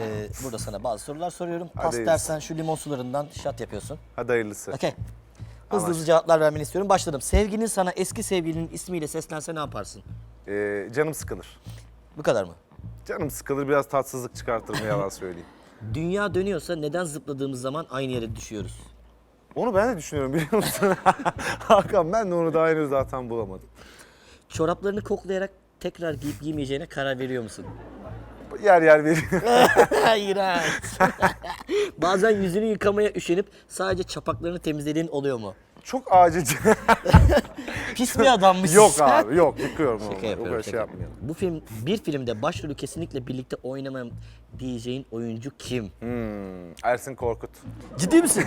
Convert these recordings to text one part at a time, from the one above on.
Ee, burada sana bazı sorular soruyorum. Pas Hadi. dersen şu limon sularından şat yapıyorsun. Hadi hayırlısı. Okey. Hızlı hızlı cevaplar vermeni istiyorum. Başladım. Sevgilin sana eski sevgilinin ismiyle seslense ne yaparsın? Ee, canım sıkılır. Bu kadar mı? Canım sıkılır biraz tatsızlık çıkartır mı yalan söyleyeyim. Dünya dönüyorsa neden zıpladığımız zaman aynı yere düşüyoruz? Onu ben de düşünüyorum biliyor musun? Hakan ben de onu daha henüz zaten bulamadım. Çoraplarını koklayarak tekrar giyip giymeyeceğine karar veriyor musun? Yer yer veriyor. İğrenç. Bazen yüzünü yıkamaya üşenip sadece çapaklarını temizlediğin oluyor mu? Çok acil. Pis bir adammışsın yok abi yok yıkıyorum onu. Şaka yapıyorum. kadar şaka şey yapmayalım. Bu film bir filmde başrolü kesinlikle birlikte oynamam diyeceğin oyuncu kim? Hmm, Ersin Korkut. Ciddi misin?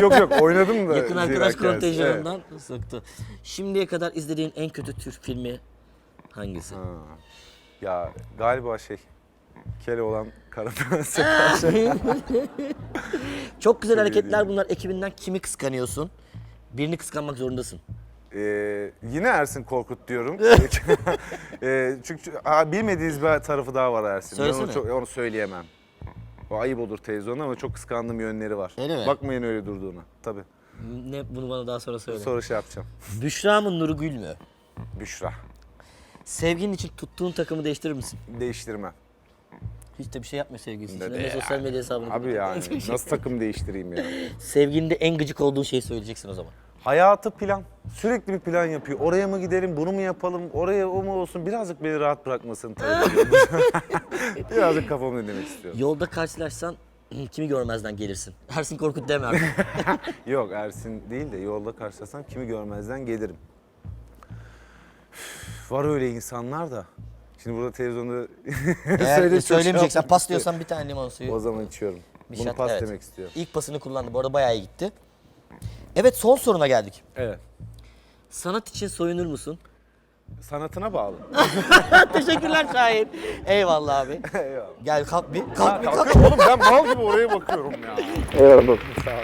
yok yok oynadım da. Yakın arkadaş Zira kontenjanından soktu. Şimdiye kadar izlediğin en kötü Türk filmi hangisi? Evet. Ya galiba şey. Keloğlan Kara Prenses. Çok güzel Çok iyi hareketler bunlar. Ekibinden kimi kıskanıyorsun? Birini kıskanmak zorundasın. Ee, yine Ersin Korkut diyorum. ee, çünkü ha, bilmediğiniz bir tarafı daha var Ersin. Ben Söylesene. onu, çok, onu söyleyemem. O ayıp olur televizyonda ama çok kıskandığım yönleri var. Öyle mi? Bakmayın öyle durduğuna. Tabii. Ne bunu bana daha sonra söyle. Sonra şey yapacağım. Büşra mı Nurgül Gül mü? Büşra. Sevginin için tuttuğun takımı değiştirir misin? Değiştirmem. Hiç de bir şey yapmıyor sevgilisi için. Ne sosyal yani. medya hesabını Abi yani nasıl takım değiştireyim ya? Sevgilinde en gıcık olduğun şeyi söyleyeceksin o zaman. Hayatı plan. Sürekli bir plan yapıyor. Oraya mı gidelim, bunu mu yapalım, oraya o mu olsun? Birazcık beni rahat ediyorum. Birazcık kafamı dinlemek istiyorum. Yolda karşılaşsan "Hı, kimi görmezden gelirsin. Ersin Korkut deme artık. Yok Ersin değil de yolda karşılasam kimi görmezden gelirim. Üf, Var öyle insanlar da. Şimdi burada televizyonda Eğer söylemeyeceksen pas diyorsan bir tane limon suyu. O zaman içiyorum. bir Bunu şat, pas evet. demek istiyorum. İlk pasını kullandı. Bu arada bayağı iyi gitti. Evet son soruna geldik. Evet. Sanat için soyunur musun? Sanatına bağlı. Teşekkürler Şahin. Eyvallah abi. Eyvallah. Gel kalk bir. Kalk bir kalk. Oğlum ben mal gibi oraya bakıyorum ya. Eyvallah. Sağ ol.